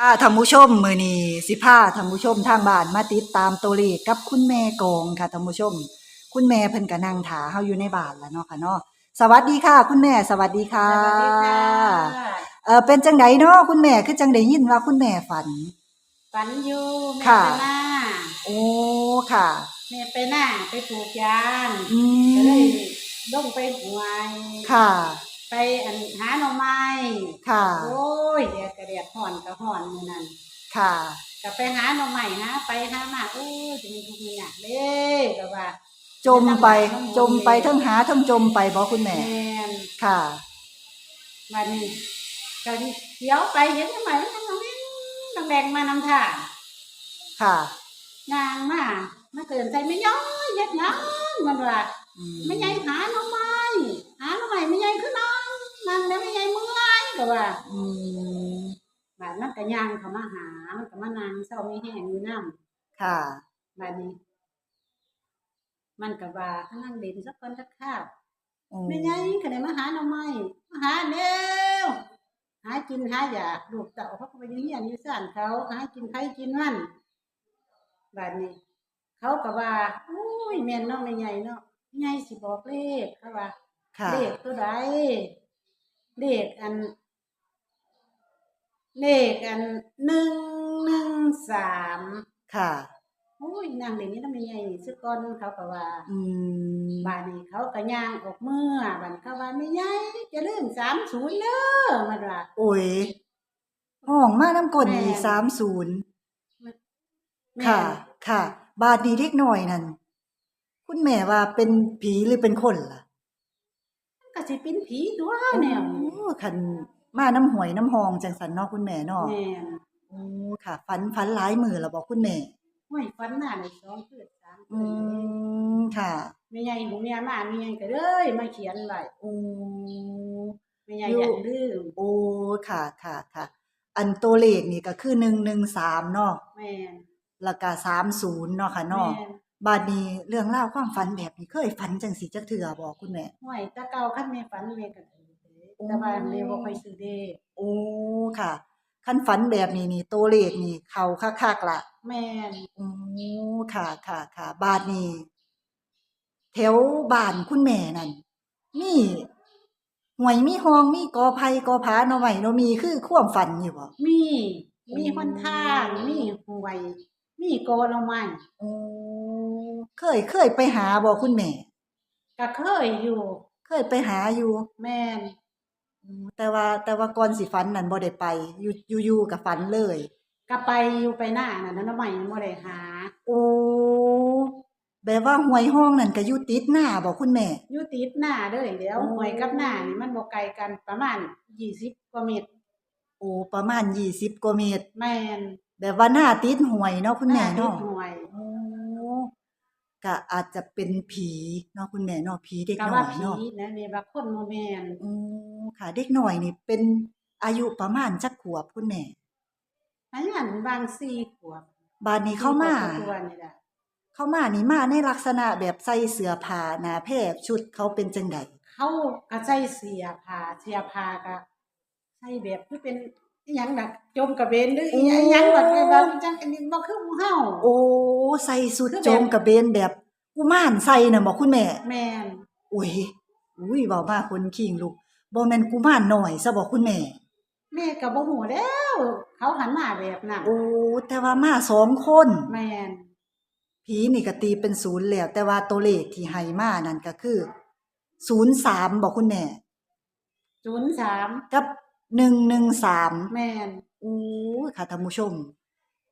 ค่ะท่านผู้ชมมื้อนี้สิพาท่านผู้ชมทางบ้านมาติดตามตัวเลขกับคุณแม่กองค่ะท่านผู้ชม คุณแม่เพิ่นก็นั่งถาเฮาอยู่ในบ้านแล้วเนาะค่ะเนาะสวัสดีค่ะ คุณแม่สวัสดีค่ะสวัสดีค่ะเออเป็นจังไดเนาะคุณแม่คือจังได้ยินว่าคุณแม่ฝัน ฝันอยู่แม่ค่ะ ไปหน้าโอ้ค่ะ แม่ไปหน้าไปปลูกยางอืก็เลยมลงไปหวยค่ะ ไปอันหาหน่อไม้ค่ะ โอ้ยแดดกระเดียดห่อนกระห่อนมือนั้นค่ะก็ไปหาหน่อไม้หาไปหามาโอ้ยจะมีทุกอย่างเด้ก็ว่า จมไปจมไปเทั้งหาเทั้งจมไปบ่คุณแม่แม่นค่ะวันนี้ก็เดี๋ยวไปเห็นทำไมมันทำน้องนี่น้องแดงมานำทางค่ะ นางมามาเกินใจไม่ย้อยเย็ดหยังมันว่าอืไม่ใหญ่หาหน่อไม้หาหน่อไม้ไม่ใหญ่คือนาง นางแล้วไม่ใหญ่เมื่อยก็ว่า อืมบาดมันก็ย่างเขามาหา มันก็มานางเศร้าไม่แห้งอยู่น้ค่ะำบาดนี้ มันก็ว่าข้างนั่งเด่นสักคนสักข้าวอืมไม่ใหญ่ขนาดมาหาหน่อไม้มาหาเร็วหากินหาอยากลูกเต่าเขาก็ไปอยืนเฮียนอยู่ซ่านเขาหากินไผกินมันบาดนี้ เขาก็ว่าอุ้ยแม่นเนาะไม่ใหญ่เนาะใหญ่สิบอกเลขเขาว่าค่ะ เลขตัวใด เลขอัน เลขอันหนึ่งหนึ่งสามค่ะ โอ้ยนางเดี๋ยวนี้ทำไมใหญ่ซื้อก้อนเขาก็ว่า อืมบ้านนี้เขาก็ย่างออกเมื่อบ้านเขาว่าไม่ใหญ่จะลืมสามศูนย์เด้อมันว่า โอ้ยห้องมาน้ำกลแม่อีกสามศูนย์แม่ค่ะ ค่ะ บาทนี้เล็กหน่อยนั่น คุณแม่ว่าเป็นผีหรือเป็นคนล่ะมัน ก็สิเป็นผีตัวแนวนี้โอ้คันมาน้ำหวยน้ำหองจังสันเนาะคุณแม่เนาะแม่นโอ้ค่ะ ฝันฝันหลายมือแล้วบอกคุณแม่ ห้วยฟันหน้าในสองคืนสามอืคืนมค่ะไม่ใหญ่หูเมียมาไม่ใหญ่ก็เลยมาเขียนไว้โอ้ไม่ใหญ่อย่าลืมโอ้ค่ะค่ะค่ะ อันตัวเลขนี่ก็คือหนึ่งหนึ่งสามเนาะแม่นแล้วก็สามศูนย์เนาะค่ะเนาะแม่น บาดนี้เรื่องเล่าวความฝันแบบนี้เคยฝันจังสีจักเถื่อบอกคุณแม่ ห้วยตะเกาคันแม่ฝันแม่ก็ถือเด้โอ้แต่ว่าแม่บ่ค่อยซื้อเด้โอ้ค่ะคันฝันแบบนี้นี่ตัวเลขนี่เข้าคักๆละแม่นโอ้ค่ะค่ะค่ะบาดนี้แถวบ้านคุณแม่นั่นมีหวยมีห้องมีกอไผ่กอผาหน่อไม้หน่อมีคือความฝันอยู่บ่มีโอ้มีหนทางมีห้วย มีโกละไม้ โอ้ เคยเคยไปหาบ่คุณแม่ ก็เคยอยู่ เคยไปหาอยู่ แม่นอืมแต่ว่าแต่ว่าก่อนสิฝันนั่นบ่ได้ไป อยู่อยู่อยู่กับฝันเลย ก็ไปอยู่ไปหน้านั่นน่ะไม้บ่ได้หาโอ้แบบว่าหวยห้องนั่นก็อยู่ติดหน้าบ่คุณแม่ อยู่ติดหน้าเด้อเดี๋ยวโอ้ห้วยกับหน้านี่มันบ่ไกลกันประมาณ20กว่าเมตรโอ้ประมาณ20กว่าเมตร แม่นแบบว่าหน้าติดหวยเนาะคุณแม่หติเนาะดห้วยโอ้ ก็อาจจะเป็นผีเนาะคุณแม่เนาะผีเด็กก็น้อว่ายผีเนาะนะแม่ว่าคนบ่แม่นโอ้ค่ะเด็กน้อยนี่เป็นอายุประมาณจักขวบคุณแม่ อันนั้นบาง4ขวบบาดนี้เข้ามาสี่ขวบกว่านี่ล่ะเข้ามานี่มาในลักษณะแบบใส่เสื้อผ้าหน้าแพรชุดเขาเป็นจังไดเขาก็ใส่เสียผ้าเสียผ้าก็ใส่แบบคือเป็น อิหยังน่ะจมกระเบนหรืออิหยังอิหยังแบบแบบจังอันนี้บ่คือหมู่เฮาโอ้ใส่สุดคือแบบโจมกระเบนแบบกุมารใส่น่ะบ่คุณแม่ แม่นอุ้ยอุ้ยเว้ามาคนขิงลูกบ่แม่นกุมารน้อยซะบ่คุณแม่ แม่ก็บ่ฮู้แล้ว เขาหันมาแบบนั้นโอ้แต่ว่ามาสองคน แม่นผีนี่ก็ตีเป็นศูนย์แล้ว แต่ว่าตัวเลขที่ให้มานั่นก็คือ03บ่คุณแม่ 03กับ 113แม่นโอ้ยค่ะท่านผู้ชม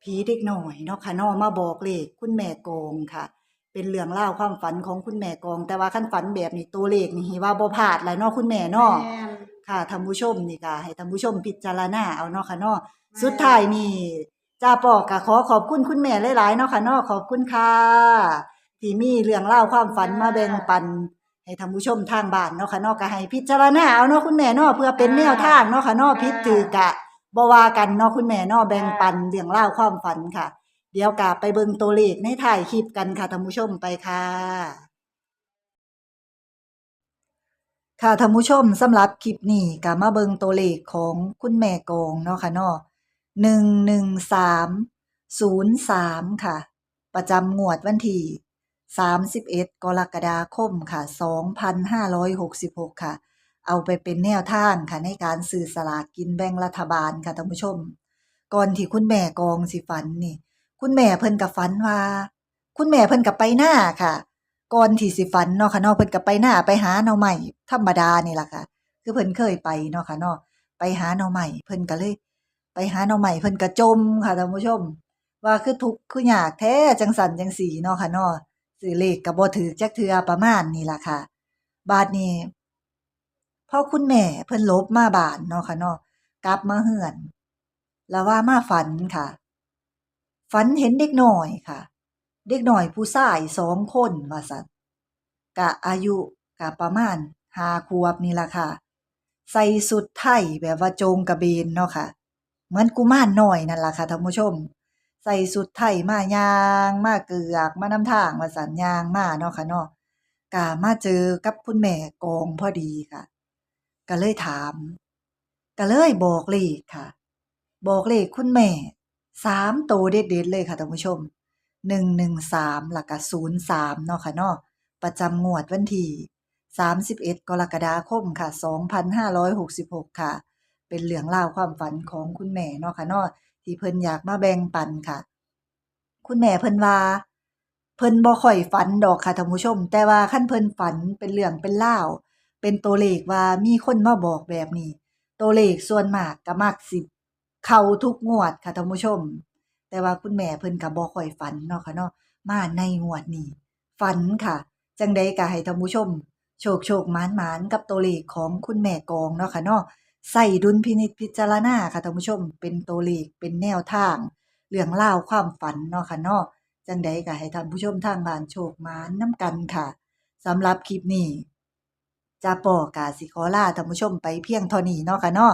ผีเด็กน้อยเนาะค่ะเนาะมาบอกเลขคุณแม่กองค่ะ เป็นเรื่องเล่าวความฝันของคุณแม่กอง แต่ว่าขั้นฝันแบบนี้ตัวเลขนี่ว่าบ่พลาดแหละเนาะคุณแม่เนาะแม่น ค่ะท่านผู้ชมนี่ก็ให้ท่านผู้ชมพิจารณาเอาเนาะค่ะเนาะสุดท้ายนี่จ้าปอกก็ขอขอบคุณคุณแม่หลายๆเนาะค่ะเนาะขอบคุณค่ะที่มีเรื่องเล่าวความฝันมาแบ่งปัน ให้ท่านผู้ชมทางบ้านเนาะค่ะเนาะก็ให้พิจารณาเอาเนาะคุณแม่เนาะเพื่อเป็นแนวทางเนาะค่ะเนาะผิดถือกะบ่ว่ากันเนาะคุณแม่เนาะแบ่งปันเรื่องเล่าวความฝันค่ะ เดี๋ยวกะไปเบิ่งตัวเลขในถ่ายคลิปกันค่ะท่านผู้ชมไปค่ะ ค่ะท่านผู้ชมสำหรับคลิปนี้ก็มาเบิ่งตัวเลขของคุณแม่กองเนาะค่ะเนาะ11303ค่ะ ประจำงวดวันที่ 31 กรกฎาคมค่ะ 2566 ค่ะ เอาไปเป็นแนวทางค่ะในการซื้อสลากกินแบ่งรัฐบาลค่ะท่านผู้ชม ก่อนที่คุณแม่กองสิฝันนี่ คุณแม่เพิ่นก็ฝันว่า คุณแม่เพิ่นก็ไปหน้าค่ะ ก่อนที่สิฝันเนาะค่ะเนาะเพิ่นก็ไปหน้าไปหาหน่อไม้ธรรมดานี่ล่ะค่ะ คือเพิ่นเคยไปเนาะค่ะเนาะไปหาหน่อไม้เพิ่นก็เลย ไปหาหน่อไม้เพิ่นก็จมค่ะท่านผู้ชม ว่าคือทุกข์คือยากแท้จังสันจังสีเนาะค่ะเนาะ ซื้อเลขก็บ่ถูกจักเทือประมาณนี้ล่ะค่ะ บาดนี้พ่อคุณแม่เพิ่นลบมาบานเนาะค่ะเนาะกลับมาเฮือน แล้วว่ามาฝันค่ะ ฝันเห็นเด็กหน้อยค่ะ เด็กหน้อยผู้ชายสองคนว่าซั่นกะอายุกะประมาณหาขวบนี่ล่ะค่ะ ใส่สุดไทยแบบว่าโจงกระเบนเนาะค่ะ เหมือนกุมารน้อยนั่นล่ะค่ะท่านผู้ชม ใส่สุดไทยมายางมาเกือกมานำทางว่าสันยางมาเนาะค่ะเนาะกะมาเจอกับคุณแม่กองพอดีค่ะ ก็เลยถาม ก็เลยบอกเลขค่ะ บอกเลขคุณแม่สามโตวเด็ดๆเลยค่ะท่านผู้ชมหนึ่งหนึ่งสามหลักศูนย์สามเนาะค่ะเนาะประจำงวดวันที่สามสิบเอ็ดกรกฎาคมค่ะสองพันห้าร้อยหกสิบหกค่ะ เป็นเรื่องราความฝันของคุณแม่เนาะค่ะเนาะ ที่เพิ่นอยากมาแบ่งปันค่ะ คุณแม่เพิ่นว่า เพิ่นบ่ค่อยฝันดอกค่ะท่านผู้ชม แต่ว่าคันเพิ่นฝันเป็นเรื่องเป็นราเป็นตัวเลขว่ามีคนมาบอกแบบนี้ ตัวเลขส่วนมากก็มักสิเข้าทุกงวดค่ะท่านผู้ชม แต่ว่าคุณแม่เพิ่นก็บ่ค่อยฝันเนาะค่ะเนาะมาในงวดนี้ฝันค่ะ จังใดก็ให้ท่านผู้ชม โชคโชคหมานหมานกับตัวเลขของคุณแม่กองเนาะค่ะเนาะ ใส่ดุลพินิจพิจารณาค่ะท่านผู้ชม เป็นตัวเลขเป็นแนวทาง เรื่องเล่าความฝันเนาะค่ะเนาะจังใดก็ให้ท่านผู้ชมทางบ้านโชคมานน้ำกันค่ะสำหรับคลิปนี้จะปอกาสิขอลาท่านผู้ชมไปเพียงเท่านี้เนาะค่ะเนาะ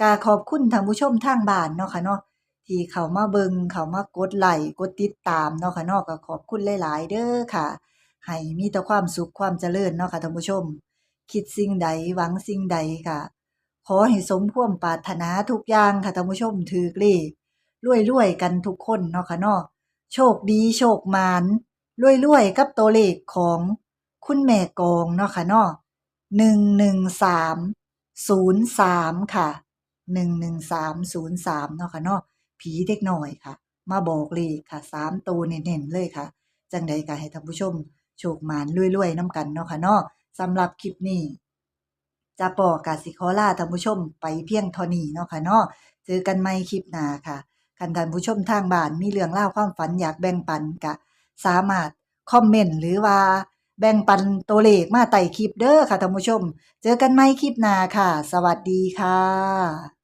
กาขอบคุณท่านผู้ชมทางบ้านเนาะค่ะเนาะที่เขามาเบิงเขามากดไลค์กดติดตามเนาะค่ะเนาะก็ขอบคุณหลาย ๆ เด้อค่ะ ให้มีแต่ความสุขความเจริญเนาะค่ะท่านผู้ชม คิดสิ่งใดหวังสิ่งใดค่ะ ขอให้สมความปรารถนาทุกอย่างค่ะท่านผู้ชมถือเลขรวยๆกันทุกคนเนาะค่ะเนาะโชคดีโชคหมานรวยๆกับตัวเลขของคุณแม่กองเนาะค่ะเนาะหนึ่งหนึ่งสามศูนย์สามค่ะหนึ่งหนึ่งสามศูนย์สามเนาะค่ะเนาะผีเด็กหน่อยค่ะ มาบอกเลขค่ะสามตัวเน้นๆเลยค่ะ จังใดก็ให้ท่านผู้ชมโชคหมานรวยๆน้ำกันเนาะค่ะเนาะสำหรับคลิปนี้ จะปอกาสิขอลาท่านผู้ชมไปเพียงเท่านี้เนาะค่ะเนาะเจอกันใหม่คลิปหน้าค่ะคันท่านผู้ชมทางบ้านมีเรื่องเล่าความฝันอยากแบ่งปันกะ สามารถคอมเมนต์หรือว่าแบ่งปันตัวเลขมาไต่คลิปเด้อค่ะท่านผู้ชม เจอกันใหม่คลิปหน้าค่ะ สวัสดีค่ะ